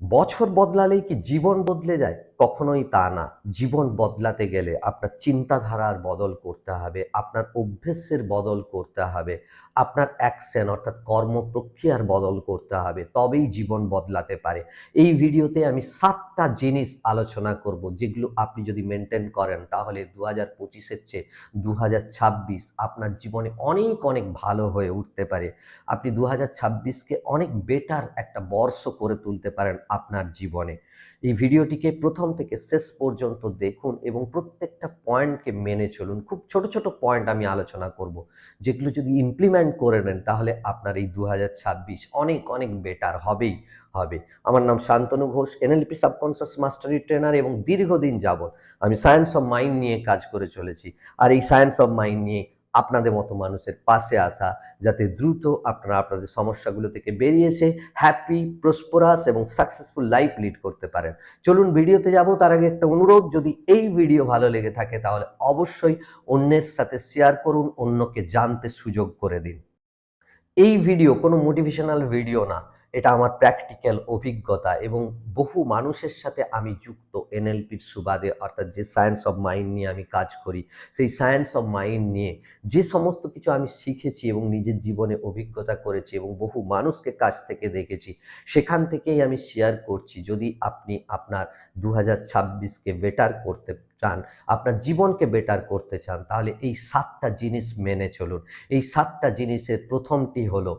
বছর বদলালেই কি জীবন বদলে যায়? কখনোই তা না। জীবন বদলাতে গেলে আপনার চিন্তাধারার বদল করতে হবে, আপনার অভ্যেসের বদল করতে হবে, আপনার অ্যাকশন অর্থাৎ কর্মপ্রক্রিয়ার বদল করতে হবে, তবেই জীবন বদলাতে পারে। এই ভিডিওতে আমি সাতটা জিনিস আলোচনা করব, যেগুলো আপনি যদি মেনটেন করেন তাহলে দু হাজার পঁচিশের চেয়ে দু হাজার ছাব্বিশ আপনার জীবনে অনেক অনেক ভালো হয়ে উঠতে পারে। আপনি দু হাজার ছাব্বিশকে অনেক বেটার একটা বর্ষ করে তুলতে পারেন। আপনার জীবনে। এই ভিডিওটিকে প্রথম থেকে শেষ পর্যন্ত দেখুন এবং প্রত্যেকটা পয়েন্টকে মেনে চলুন। খুব ছোট ছোট পয়েন্ট আমি আলোচনা করব, যেগুলো যদি ইমপ্লিমেন্ট করে নেন তাহলে আপনার এই দু হাজার ছাব্বিশ অনেক অনেক বেটার হবেই, হবে। আমার নাম Shantanu Ghosh NLP subconscious mastery trainer এবং দীর্ঘদিন যাবৎ আমি সায়েন্স অফ মাইন্ড নিয়ে কাজ করে চলেছি। আর এই সায়েন্স অফ মাইন্ড নিয়ে আপনাদের মতো মানুষের পাশে আসা যাতে দ্রুত আপনারা আপনাদের সমস্যাগুলো থেকে বেরিয়ে এসে হ্যাপি প্রসপোরাস এবং সাকসেসফুল লাইফ লিড করতে পারেন। চলুন ভিডিওতে যাব, তার আগে একটা অনুরোধ, যদি এই ভিডিও ভালো লেগে থাকে, তাহলে অবশ্যই অন্যের সাথে শেয়ার করুন, অন্যকে জানতে সুযোগ করে দিন। এই ভিডিও কোনো মোটিভেশনাল ভিডিও না। এটা আমার প্র্যাকটিক্যাল অভিজ্ঞতা এবং বহু মানুষের সাথে আমি যুক্ত এনএলপির সুবাদে, অর্থাৎ যে সায়েন্স অফ মাইন্ড নিয়ে আমি কাজ করি, সেই সায়েন্স অফ মাইন্ড নিয়ে যে সমস্ত কিছু আমি শিখেছি এবং নিজের জীবনে অভিজ্ঞতা করেছি এবং বহু মানুষকে কাছ থেকে দেখেছি, সেখান থেকেই আমি শেয়ার করছি। যদি আপনি আপনার দু হাজার ছাব্বিশকে বেটার করতে চান, আপনার জীবনকে বেটার করতে চান, তাহলে এই সাতটা জিনিস মেনে চলুন। এই সাতটা জিনিসের প্রথমটি হলো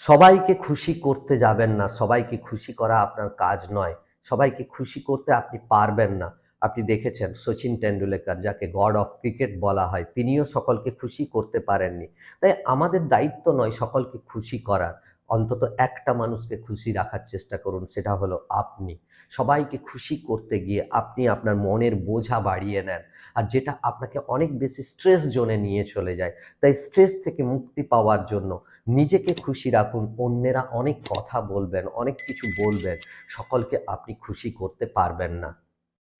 সবাইকে খুশি করতে যাবেন না, সবাইকে খুশি করা আপনার কাজ নয়, সবাইকে খুশি করতে আপনি পারবেন না। আপনি দেখেছেন সচিন টেন্ডুলকার যাকে গড অফ ক্রিকেট বলা হয়, তিনিও সকলকে খুশি করতে পারেননি। তাই আমাদের দায়িত্ব নয় সকলকে খুশি করার, অন্তত একটা মানুষকে খুশি রাখার চেষ্টা করুন, সেটা হলো আপনি। সবাইকে খুশি করতে গিয়ে আপনি আপনার মনের বোঝা বাড়িয়ে নেন। আর যেটা আপনাকে অনেক বেশি স্ট্রেস জোনে নিয়ে চলে যায়, তাই স্ট্রেস থেকে মুক্তি পাওয়ার জন্য নিজেকে খুশি রাখুন, অন্যেরা অনেক কথা বলবেন, অনেক কিছু বলবেন, সকলকে আপনি খুশি করতে পারবেন না।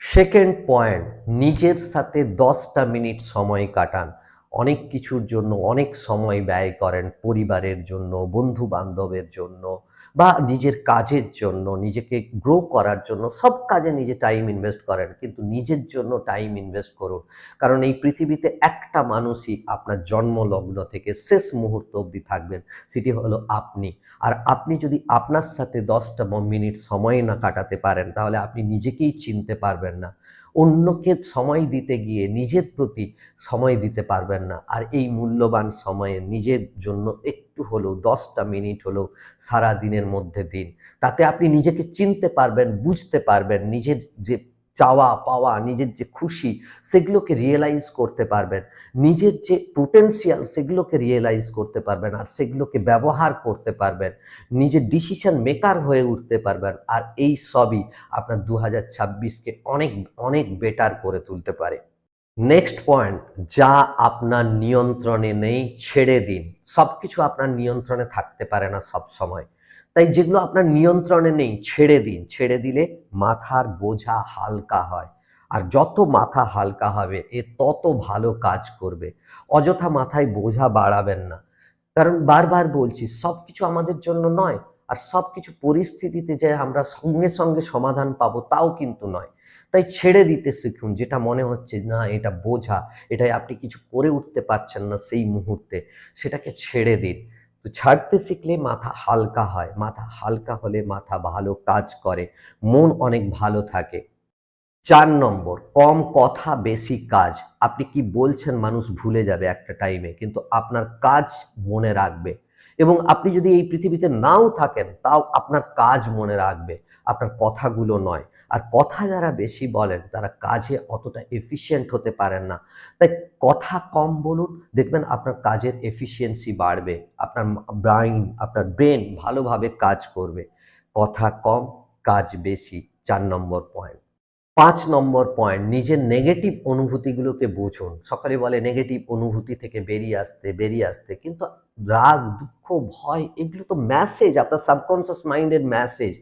সেকেন্ড পয়েন্ট, নিজের সাথে দশটা মিনিট সময় কাটান। অনেক কিছুর জন্য অনেক সময় ব্যয় করেন পরিবারের জন্য বন্ধু বান্ধবের জন্য বা নিজের কাজের জন্য, নিজেকে গ্রো করার জন্য, সব কাজে নিজে টাইম ইনভেস্ট করেন, কিন্তু নিজের জন্য টাইম ইনভেস্ট করুন। কারণ এই পৃথিবীতে একটা মানুষই আপনার জন্মলগ্ন থেকে শেষ মুহূর্ত অবধি থাকবেন, সেটি হলো আপনি। আর আপনি যদি আপনার সাথে দশটা মিনিট সময় না কাটাতে পারেন, তাহলে আপনি নিজেকেই চিনতে পারবেন না। অন্যকে সময় দিতে গিয়ে নিজের প্রতি সময় দিতে পারবেন না। আর এই মূল্যবান সময়ে নিজের জন্য একটু হলেও দশটা মিনিট হলেও সারা দিনের মধ্যে দিন। তাতে আপনি নিজেকে চিনতে পারবেন, বুঝতে পারবেন, নিজের যে চাওয়া, পাওয়া, নিজের যে খুশি, সেগুলোকে রিয়েলাইজ করতে পারবেন। নিজের যে পোটেন্সিয়াল সেগুলোকে রিয়েলাইজ করতে পারবেন আর সেগুলোকে ব্যবহার করতে পারবেন। নিজের ডিসিশন মেকার হয়ে উঠতে পারবেন আর এই সবই আপনার দু হাজার ছাব্বিশকে অনেক অনেক বেটার করে তুলতে পারে। নেক্সট পয়েন্ট যা আপনার নিয়ন্ত্রণে নেই, ছেড়ে দিন। সব কিছু আপনার নিয়ন্ত্রণে থাকতে পারে না সব সময় তাই যেগুলো আপনার নিয়ন্ত্রণে নেই, ছেড়ে দিন। ছেড়ে দিলে মাথার বোঝা হালকা হয়। আর যত মাথা হালকা হবে, এ তত ভালো কাজ করবে। অযথা মাথায় বোঝা বাড়াবেন না। কারণ বারবার বলছি সব কিছু আমাদের জন্য নয়। আর সব কিছু পরিস্থিতিতে যে আমরা সঙ্গে সঙ্গে সমাধান পাবো, তাও কিন্তু নয়। তাই ছেড়ে দিতে শিখুন, যেটা মনে হচ্ছে, না, এটা বোঝা, এটাই আপনি কিছু করে উঠতে পারছেন না সেই মুহূর্তে। সেটাকে ছেড়ে দিন। তো ছাড়তে শিখলে মাথা হালকা হয়, মাথা হালকা হলে মাথা ভালো কাজ করে, মন অনেক ভালো থাকে। চার নম্বর, কম কথা, বেশি কাজ। আপনি কি বলছেন মানুষ ভুলে যাবে একটা টাইমে কিন্তু আপনার কাজ মনে রাখবে। এবং আপনি যদি এই পৃথিবীতে নাও থাকেন, তাও আপনার কাজ মনে রাখবে। আপনার কথাগুলো নয়। আর কথা যারা বেশি বলেন, তারা কাজে অতটা এফিশিয়েন্ট হতে পারেন না। তাই কথা কম বলুন, দেখবেন আপনার কাজের এফিসিয়েন্সি বাড়বে, আপনার ব্রাইন আপনার ব্রেন ভালোভাবে কাজ করবে। কথা কম, কাজ বেশি, চার নম্বর পয়েন্ট পাঁচ নম্বর পয়েন্ট নিজের নেগেটিভ অনুভূতিগুলোকে বুঝুন। সকালে বলে নেগেটিভ অনুভূতি থেকে বেরিয়ে আসতে বেরিয়ে আসতে, কিন্তু রাগ, দুঃখ, ভয়, এগুলো তো মেসেজ আপনার সাবকনসিয়াস মাইন্ডের মেসেজ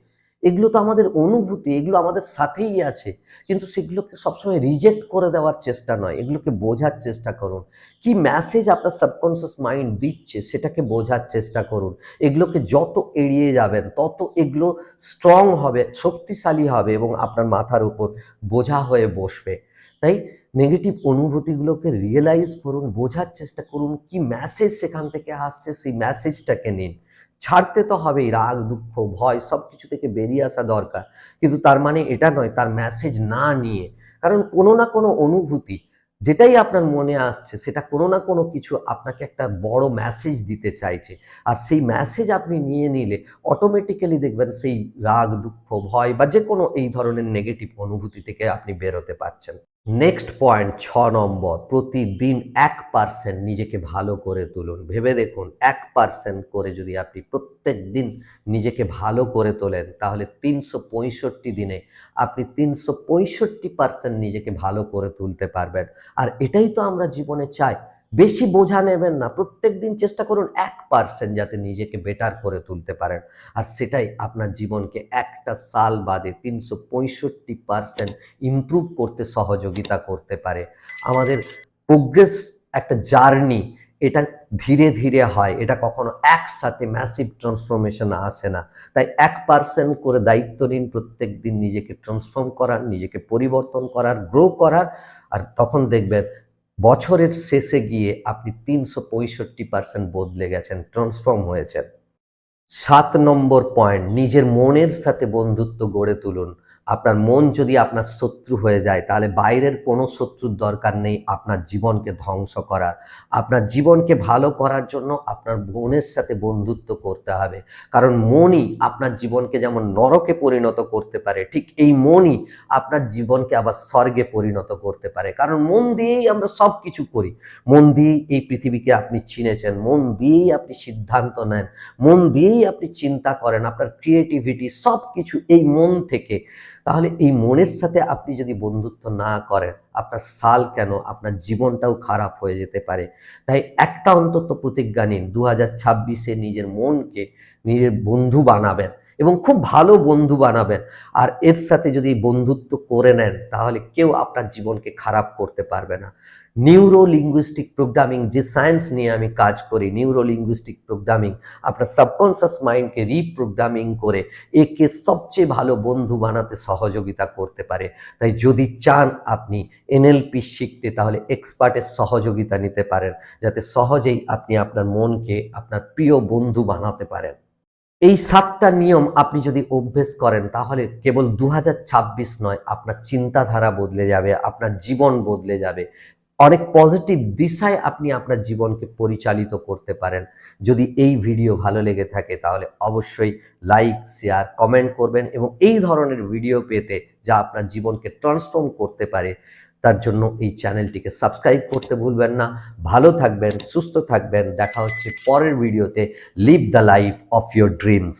এগুলো তো আমাদের অনুভূতি, এগুলো আমাদের সাথেই আছে। কিন্তু সেগুলোকে সবসময় রিজেক্ট করে দেওয়ার চেষ্টা নয়। এগুলোকে বোঝার চেষ্টা করুন। কি মেসেজ আপনার সাবকনসিয়াস মাইন্ড দিচ্ছে, সেটাকে বোঝার চেষ্টা করুন। এগুলোকে যত এড়িয়ে যাবেন, তত এগুলো স্ট্রং হবে, শক্তিশালী হবে এবং আপনার মাথার উপর বোঝা হয়ে বসবে। তাই নেগেটিভ অনুভূতিগুলোকে রিয়েলাইজ করুন, বোঝার চেষ্টা করুন, কি মেসেজ সেখান থেকে আসছে, সেই মেসেজটাকে নিন। ছাড়তে তো হবেই, রাগ, দুঃখ, ভয় সব কিছু থেকে বেরিয়ে আসা দরকার। কিন্তু তার মানে এটা নয়, তার মেসেজ না নিয়ে। কারণ কোনো না কোনো অনুভূতি, যেটাই আপনার মনে আসছে, সেটা কোনো না কোনো কিছু আপনাকে একটা বড় মেসেজ দিতে চাইছে। আর সেই মেসেজ আপনি নিয়ে নিলে অটোমেটিক্যালি দেখবেন সেই রাগ, দুঃখ, ভয় বা যে কোনো এই ধরনের নেগেটিভ অনুভূতি থেকে আপনি বেরোতে পারছেন। নেক্সট পয়েন্ট ছ নম্বর, প্রতিদিন এক পার্সেন্ট নিজেকে ভালো করে তুলুন। ভেবে দেখুন, এক পার্সেন্ট করে যদি আপনি প্রত্যেক দিন নিজেকে ভালো করে তোলেন, তাহলে তিনশো পঁয়ষট্টি দিনে আপনি তিনশো পঁয়ষট্টি পার্সেন্ট নিজেকে ভালো করে তুলতে পারবেন। আর এটাই তো আমরা জীবনে চাই বেশি বোঝা নেবেন না। প্রত্যেক দিন চেষ্টা করুন এক পার্সেন্ট যাতে নিজেকে বেটার করে তুলতে পারেন। আর সেটাই আপনার জীবনকে একটা সাল বাদে তিনশো পঁয়ষট্টি পার্সেন্ট ইমপ্রুভ করতে সহযোগিতা করতে পারে। আমাদের প্রোগ্রেস একটা জার্নি এটা ধীরে ধীরে হয়। এটা কখনো একসাথে ম্যাসিভ ট্রান্সফরমেশন আসে না। তাই এক পার্সেন্ট করে দায়িত্ব নিন, প্রত্যেক দিন নিজেকে ট্রান্সফর্ম করার, নিজেকে পরিবর্তন করার গ্রো করার। আর তখন দেখবেন বছরের শেষে গিয়ে আপনি তিনশো পঁয়ষট্টি পার্সেন্ট বদলে গেছেন ট্রান্সফর্ম হয়েছেন। সাত নম্বর পয়েন্ট নিজের মনের সাথে বন্ধুত্ব গড়ে তুলুন। আপনার মন যদি আপনার শত্রু হয়ে যায়, তাহলে বাইরের কোনো শত্রুর দরকার নেই আপনার জীবনকে ধ্বংস করার। আপনার জীবনকে ভালো করার জন্য আপনার মনের সাথে বন্ধুত্ব করতে হবে। কারণ মনই আপনার জীবনকে যেমন নরকে পরিণত করতে পারে, ঠিক এই মনই আপনার জীবনকে আবার স্বর্গে পরিণত করতে পারে। কারণ মন দিয়েই আমরা সব কিছু করি। মন দিয়েই এই পৃথিবীকে আপনি চিনেছেন, মন দিয়েই আপনি সিদ্ধান্ত নেন, মন দিয়েই আপনি চিন্তা করেন, আপনার ক্রিয়েটিভিটি সব কিছু এই মন থেকে তাহলে এই মনের সাথে আপনি যদি বন্ধুত্ব না করেন, আপনার সাল কেন, আপনার জীবনটাও খারাপ হয়ে যেতে পারে। তাই একটা অন্তত প্রতিজ্ঞা নিন দু হাজার ছাব্বিশে নিজের মনকে নিজের বন্ধু বানাবেন এবং খুব ভালো বন্ধু বানাবেন। আর এর সাথে যদি বন্ধুত্ব করে নেন, তাহলে কেউ আপনার জীবনকে খারাপ করতে পারবে না। নিউরো লিঙ্গুইস্টিক প্রোগ্রামিং যে সায়েন্স নিয়ে আমি কাজ করি নিউরো লিঙ্গুইস্টিক প্রোগ্রামিং আপনার সাবকনসিয়াস মাইন্ডকে রিপ্রোগ্রামিং করে, একে সবচেয়ে ভালো বন্ধু বানাতে সহযোগিতা করতে পারে। তাই যদি চান আপনি এনএলপি শিখতে, তাহলে এক্সপার্টের সহযোগিতা নিতে পারেন, যাতে সহজেই আপনি আপনার মনকে আপনার প্রিয় বন্ধু বানাতে পারেন। এই সাতটা নিয়ম আপনি যদি অভ্যেস করেন, তাহলে কেবল দু নয়, আপনার চিন্তাধারা বদলে যাবে, আপনার জীবন বদলে যাবে। অনেক পজিটিভ দিশায় আপনি আপনার জীবনকে পরিচালিত করতে পারেন। যদি এই ভিডিও ভালো লেগে থাকে, তাহলে অবশ্যই লাইক শেয়ার কমেন্ট করবেন এবং এই ধরনের ভিডিও পেতে যা আপনার জীবনকে ট্রান্সফর্ম করতে পারে, তার জন্য এই চ্যানেলটিকে সাবস্ক্রাইব করতে ভুলবেন না। ভালো থাকবেন, সুস্থ থাকবেন। দেখা হচ্ছে পরের ভিডিওতে live the life of your dreams